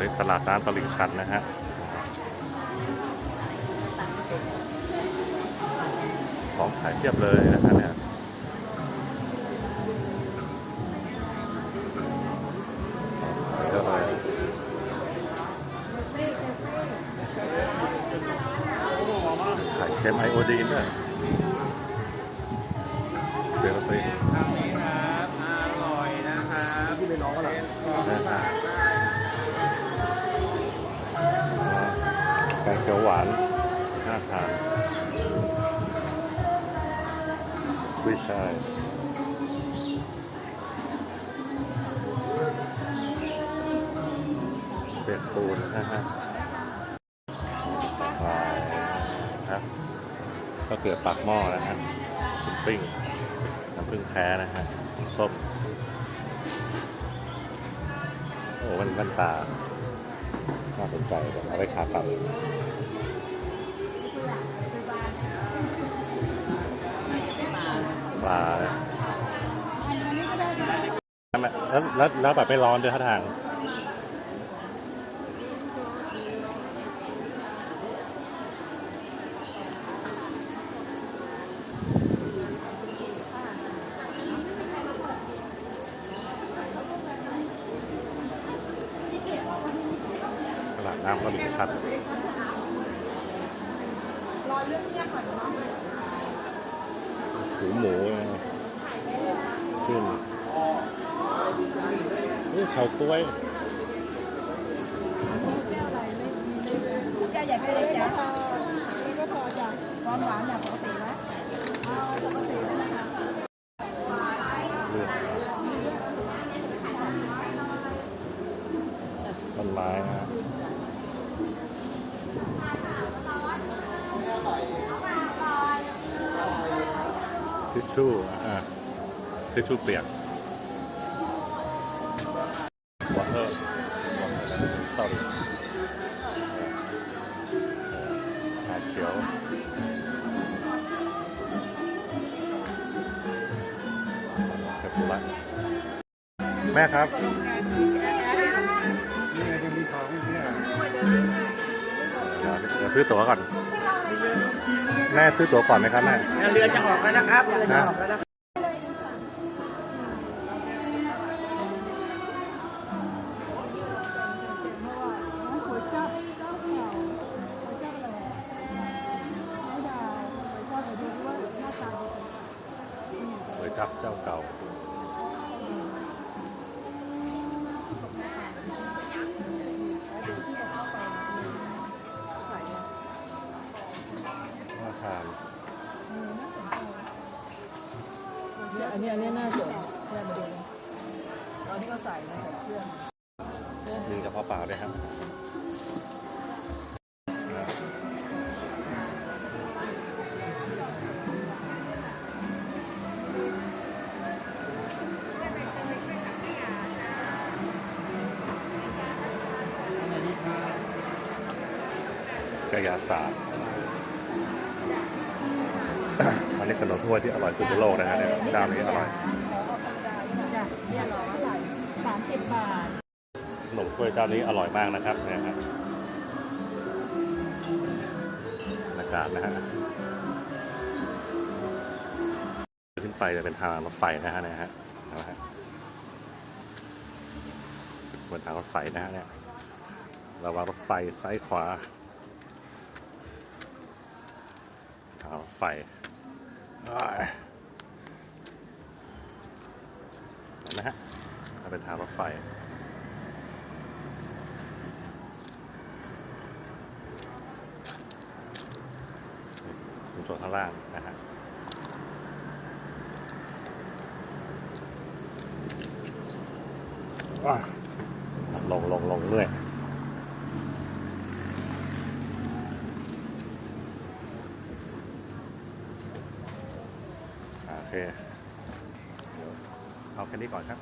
อยตลาดน้ำตลิ่งชันนะฮะของขายเทียบเลยนะฮะเนี่ยขายเค็มไอโอดีนด้วย ขียวหวานน่าทานกุ้ยช่ายเป็ดปูนนะฮะปลาครับก็เกลือปากหม้อนะฮะซุปปิ้งน้ำผึ้งแท้นะฮะส้มโอ้มันมันตาน่าสนใจเดี๋ยวเอาไปขากลับาเนี่ยแล้วแล้วแล้วแบบไม่ร้อนด้วยท่าทางตลาดน้ำก็มีชัดหูหมู จิ้มนี่เฉาก้วยจะใหญ่ไปเลยจ้ะนี่ก็พอจ้ะความหวานแบบปกตินะเอาปกติเลยนะคะเลือดต้นไม้นะฮะทิชชู่อะ ทิชชู่เปียกวอเตอร์ต่อเลยชาเขียวเทปปุระแม่ครับนี่ไงยังมีของอยู่เนี่ยเดี๋ยวซื้อตั๋วก่อน แม่ซื้อตั๋วก่อนไหมครับแม่ เรือจะออกแล้วนะครับเรือจะออกแล้วนะครับ ก๋วยจับเจ้าเก่าน่าทานเนี่ยอันนี้อันนี้น่าสนเนี่ยมาดูเลยตอนที่เขาใส่นะใส่เครื่อง มีกระเพาะปลาด้วยครับ กระยาศาสตร์อันนี้ขนมถ้วยที่อร่อยสุดในโลกนะฮะเนี่ยเจ้านี้อร่อยจ้ะเนี่ยหรอเท่าไหร่สามสิบบาทขนมถ้วยเจ้านี้อร่อยมากนะครับเนี่ยครับบรรยากาศนะฮะขึ้นไปจะเป็นทางรถไฟนะฮะเนี่ยฮะนะฮะบนทางรถไฟนะฮะเนี่ยระวังรถไฟซ้ายขวาทางรถ ไฟเห็นไหมฮะเป็นทางรถไฟชุมชนข้างล่างนะฮะว้าลงลงลงเรื่อย เคเดี๋ยวเอาแค่นี้ก่อนครับ